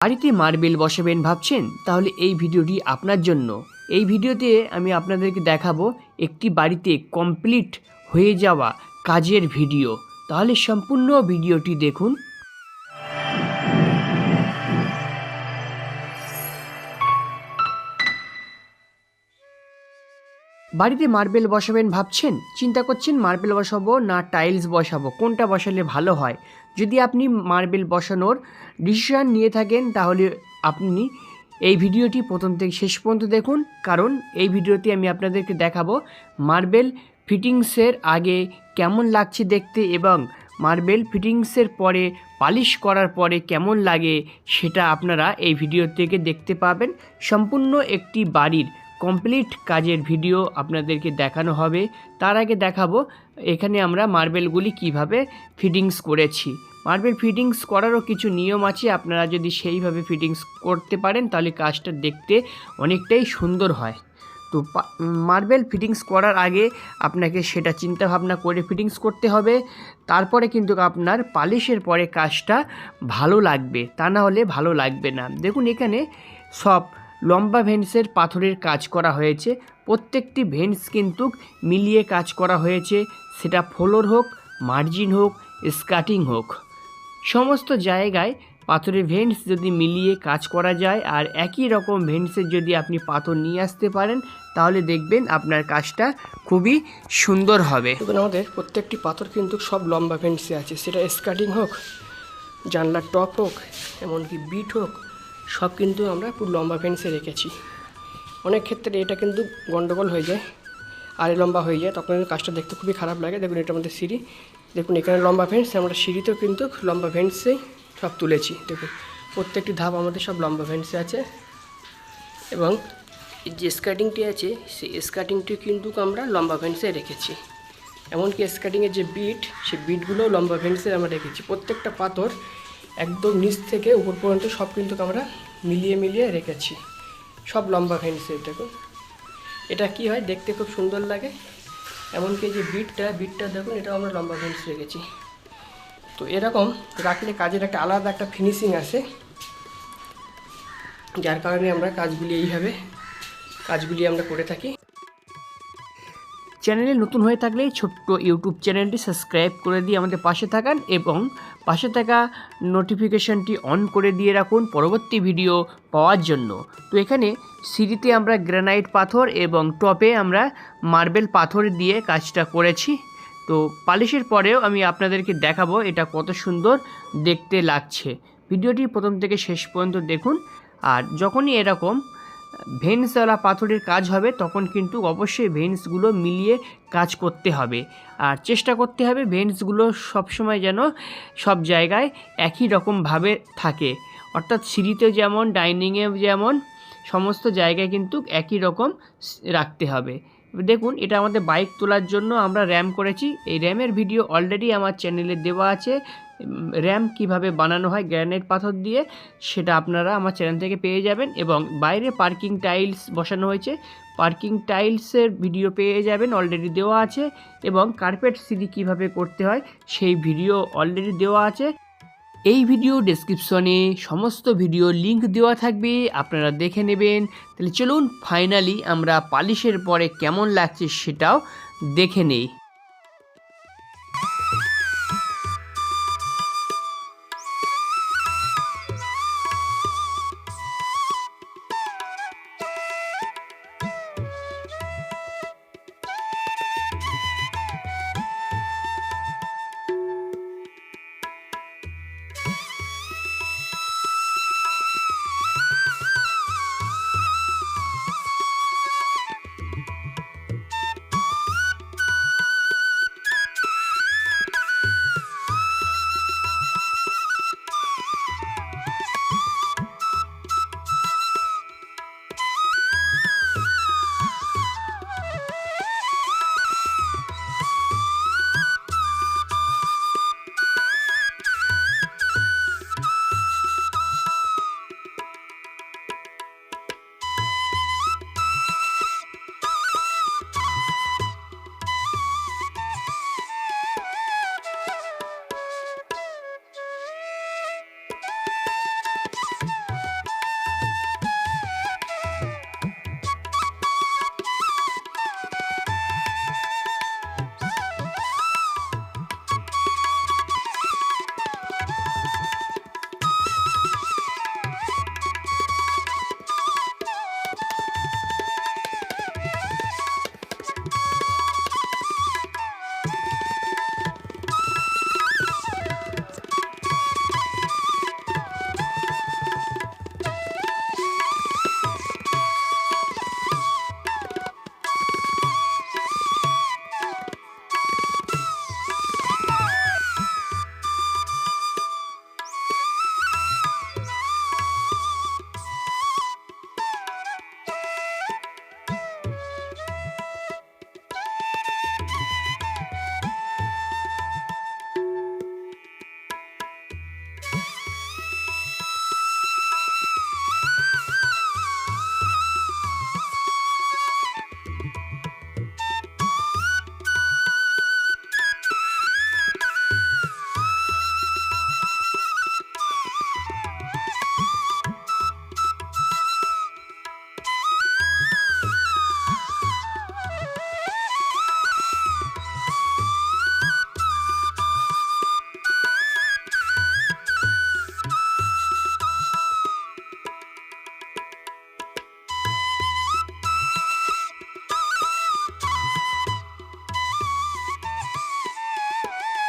বাড়িতে মার্বেল বসাবেন ভাবছেন? তাহলে এই ভিডিওটি আপনার জন্য। এই ভিডিওতে আমি আপনাদেরকে দেখাবো একটি বাড়িতে কমপ্লিট হয়ে যাওয়া কাজের ভিডিও। তাহলে সম্পূর্ণ ভিডিওটি দেখুন। বাড়িতে মার্বেল বসাবেন ভাবছেন? চিন্তা করছেন মার্বেল বসাবো না টাইলস বসাবো? কোনটা বসালে ভালো হয়? যদি আপনি মার্বেল বসানোর ডিসিশন নিয়ে থাকেন, তাহলে আপনি এই ভিডিওটি প্রথম থেকে শেষ পর্যন্ত দেখুন। কারণ এই ভিডিওতে আমি আপনাদেরকে দেখাবো মার্বেল ফিটিংসের আগে কেমন লাগছে দেখতে এবং মার্বেল ফিটিংসের পরে পালিশ করার পরে কেমন লাগে সেটা আপনারা এই ভিডিও থেকে দেখতে পাবেন। সম্পূর্ণ একটি বাড়ির কমপ্লিট কাজের ভিডিও আপনাদেরকে দেখানো হবে। তার আগে দেখাবো, এখানে আমরা মার্বেলগুলি কীভাবে ফিটিংস করেছি। মার্বেল ফিটিংস করারও কিছু নিয়ম আছে, আপনারা যদি সেইভাবে ফিটিংস করতে পারেন, তাহলে কাজটা দেখতে অনেকটাই সুন্দর হয়। তো মার্বেল ফিটিংস করার আগে আপনাকে সেটা চিন্তা ভাবনা করে ফিটিংস করতে হবে। তারপরে কিন্তু আপনার পালিশের পরে কাজটা ভালো লাগবে। তা না হলে ভালো লাগবে না। দেখুন এখানে সব লম্বা ভেন্সের পাথরের কাজ করা হয়েছে। প্রত্যেকটি ভেন্স কিন্তু মিলিয়ে কাজ করা হয়েছে। সেটা ফ্লোর হোক, মার্জিন হোক, স্কাটিং হোক। সমস্ত জায়গায় পাথরের ভেন্স যদি মিলিয়ে কাজ করা যায় আর একই রকম ভেন্সের যদি আপনি পাথর নিয়ে আসতে পারেন, তাহলে দেখবেন আপনার কাজটা খুবই সুন্দর হবে। আমাদের প্রত্যেকটি পাথর কিন্তু সব লম্বা ভেন্সে আছে। সেটা স্কাটিং হোক, জানলার টপ হোক, এমনকি বিট হোক সব কিন্তু আমরা পুরো লম্বা ফেন্সে রেখেছি। অনেক ক্ষেত্রে এটা কিন্তু গন্ডগোল হয়ে যায়, আরে লম্বা হয়ে যায়, তখন কিন্তু কাজটা দেখতে খুবই খারাপ লাগে। দেখুন, এটা আমাদের সিঁড়ি। দেখুন, এখানে লম্বা ফেন্স আমরা সিঁড়িতেও কিন্তু লম্বা ফেন্সেই সব তুলেছি। দেখুন, প্রত্যেকটি ধাপ আমাদের সব লম্বা ফেন্সে আছে। এবং যে স্কার্টিংটি আছে, সেই স্কার্টিংটি কিন্তু আমরা লম্বা ফেন্সে রেখেছি। এমনকি স্কার্টিংয়ের যে বিট সেই বিটগুলোও লম্বা ফেন্সে আমরা রেখেছি। প্রত্যেকটা পাথর একদম নিচ থেকে উপর পর্যন্ত সব কিন্তু আমরা মিলিয়ে মিলিয়ে রেখেছি। সব লম্বা ফেন্সে দেখুন এটা কি হয়? দেখতে খুব সুন্দর লাগে। এমনকি যে বিটটা বিটটা দেখুন এটা আমরা লম্বা ফেন্স রেখেছি। তো এরকম রাখলে কাজের একটা আলাদা একটা ফিনিশিং আসে। যার কারণে আমরা কাজগুলি এইভাবে, কাজগুলি আমরা করে থাকি। চ্যানেলে নতুন হয়ে থাকলে ছোট্ট ইউটিউব চ্যানেলটি সাবস্ক্রাইব করে দিয়ে আমাদের পাশে থাকান এবং পাশে থাকা নোটিফিকেশনটি অন করে দিয়ে রাখুন পরবর্তী ভিডিও পাওয়ার জন্য। তো এখানে সিঁড়িতে আমরা গ্রানাইট পাথর এবং টপে আমরা মার্বেল পাথর দিয়ে কাজটা করেছি। তো পালিশের পরেও আমি আপনাদেরকে দেখাবো এটা কত সুন্দর দেখতে লাগছে। ভিডিওটি প্রথম থেকে শেষ পর্যন্ত দেখুন। আর যখনই এরকম ভেন্সওয়ালা পাথরের কাজ হবে, তখন কিন্তু অবশ্যই ভেন্সগুলো মিলিয়ে কাজ করতে হবে। আর চেষ্টা করতে হবে ভেন্সগুলো সবসময় যেন সব জায়গায় একই রকমভাবে থাকে। অর্থাৎ সিঁড়িতে যেমন, ডাইনিংয়ে যেমন, সমস্ত জায়গায় কিন্তু একই রকম রাখতে হবে। দেখুন, এটা আমাদের বাইক তোলার জন্য আমরা র্যাম করেছি। এই র্যামের ভিডিও অলরেডি আমার চ্যানেলে দেওয়া আছে। র্যাম কীভাবে বানানো হয়, গ্রানাইট পাথর দিয়ে, সেটা আপনারা আমার চ্যানেল থেকে পেয়ে যাবেন এবং বাইরে পার্কিং টাইলস বসানো হয়েছে। পার্কিং টাইলসের ভিডিও পেয়ে যাবেন, অলরেডি দেওয়া আছে এবং কার্পেট সিঁড়ি কীভাবে করতে হয়, সেই ভিডিও অলরেডি দেওয়া আছে। এই ভিডিও ডেসক্রিপশনে সমস্ত ভিডিও লিংক দেওয়া থাকবে, আপনারা দেখে নেবেন। তাহলে চলুন, ফাইনালি আমরা পালিশের পরে কেমন লাগছে সেটাও দেখে নেই।